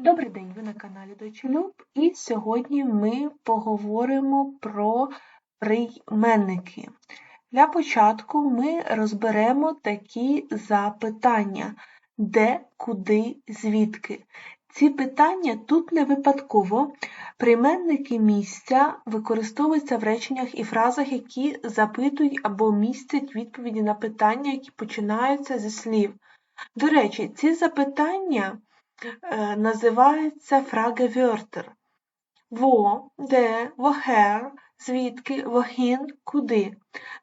Добрий день, ви на каналі Дочелюб, і сьогодні ми поговоримо про прийменники. Для початку ми розберемо такі запитання: де, куди, звідки. Ці питання тут не випадково. Прийменники місця використовуються в реченнях і фразах, які запитують або містять відповіді на питання, які починаються зі слів. До речі, ці запитання. Е, називаються Fragewörter. Во, де, woher, звідки, wohin, куди.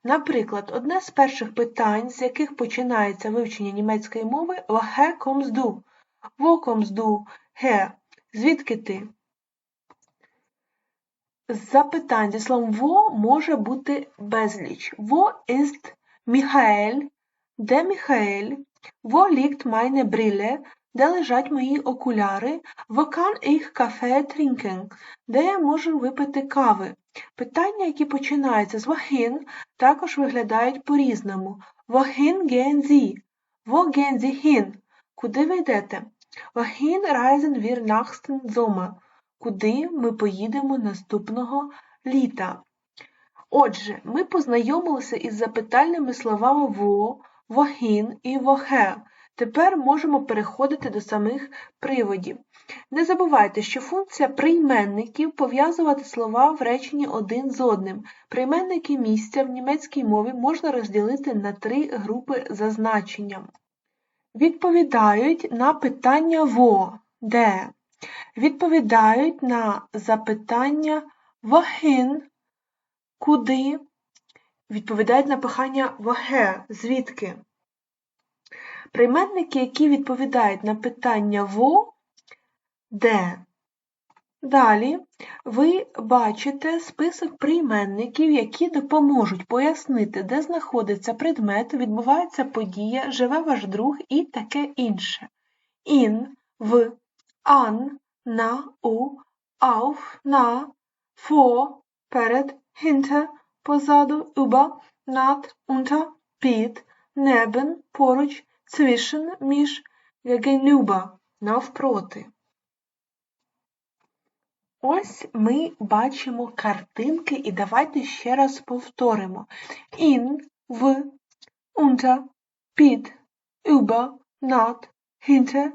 Наприклад, одне з перших питань, з яких починається вивчення німецької мови, du? Wo kommst du? Her. Звідки ти? Запитань зі словом во може бути безліч. Wo ist Michael? Де Міхаель? Wo liegt meine Brille? Де лежать мої окуляри? Kann ich Kaffee trinken? Де я можу випити кави? Питання, які починаються з wohin, також виглядають по-різному. Sie? Wo gehen Sie hin? Куди ви йдете? Wohin reisen wir nächsten Sommer? Куди ми поїдемо наступного літа? Отже, ми познайомилися із запитальними словами wo, wohin і woher. Тепер можемо переходити до самих приводів. Не забувайте, що функція прийменників пов'язувати слова в реченні один з одним. Прийменники місця в німецькій мові можна розділити на три групи за значенням. Відповідають на питання во, де. Відповідають на запитання wohin, куди. Відповідають на питання woher, звідки. Прийменники, які відповідають на питання во, де. Далі ви бачите список прийменників, які допоможуть пояснити, де знаходиться предмет, відбувається подія, живе ваш друг і таке інше. Ін, в, ан, на, у, auf, на, фо, перед, hinter, позаду, über, над, unter, під, небен, поруч, zwischen, між, gegenüber, навпроти. Ось ми бачимо картинки і давайте ще раз повторимо. In, в, unter, під, über, над, hinter,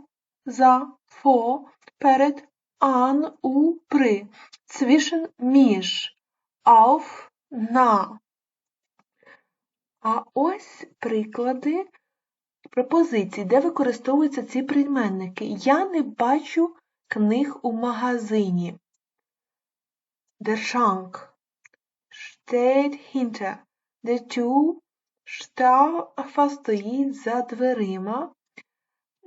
за, vor, перед, an, у, при, zwischen, між, auf, на. А ось приклади пропозицій, де використовуються ці прийменники. Я не бачу книг у магазині. Der Schrank steht hinter. Der Tür Штафа стоїть за дверима.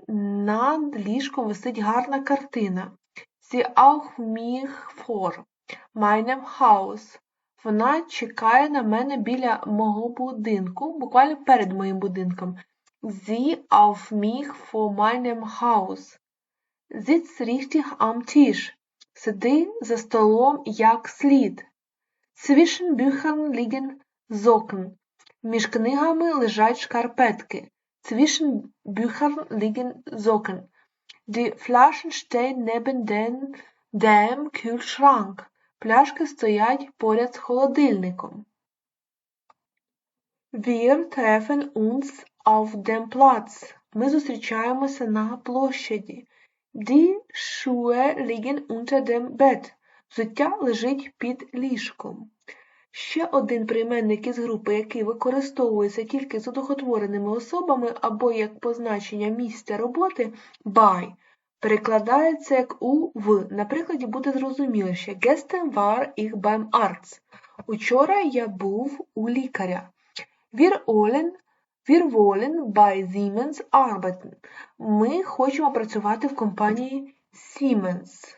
Над ліжком висить гарна картина. Sie auch mich vor meinem Haus. Вона чекає на мене біля мого будинку, буквально перед моїм будинком. Sie auf mich vor meinem Haus. Sitz richtig am Tisch. Сиди за столом як слід. Zwischen Büchern liegen Socken. Між книгами лежать шкарпетки. Zwischen Büchern liegen Socken. Die Flaschen stehen neben den, dem Kühlschrank. Пляшки стоять поряд з холодильником. Wir treffen uns auf dem Platz. Ми зустрічаємося на площаді. Die Schuhe liegen unter dem Bett. Взуття лежить під ліжком. Ще один прийменник із групи, який використовується тільки з одухотвореними особами або як позначення місця роботи by, перекладається як у в. На прикладі буде зрозуміліше Gestern war ich beim Arzt. Учора я був у лікаря. Wir wollen Wir wollen bei Siemens arbeiten. Ми хочемо працювати в компанії Siemens.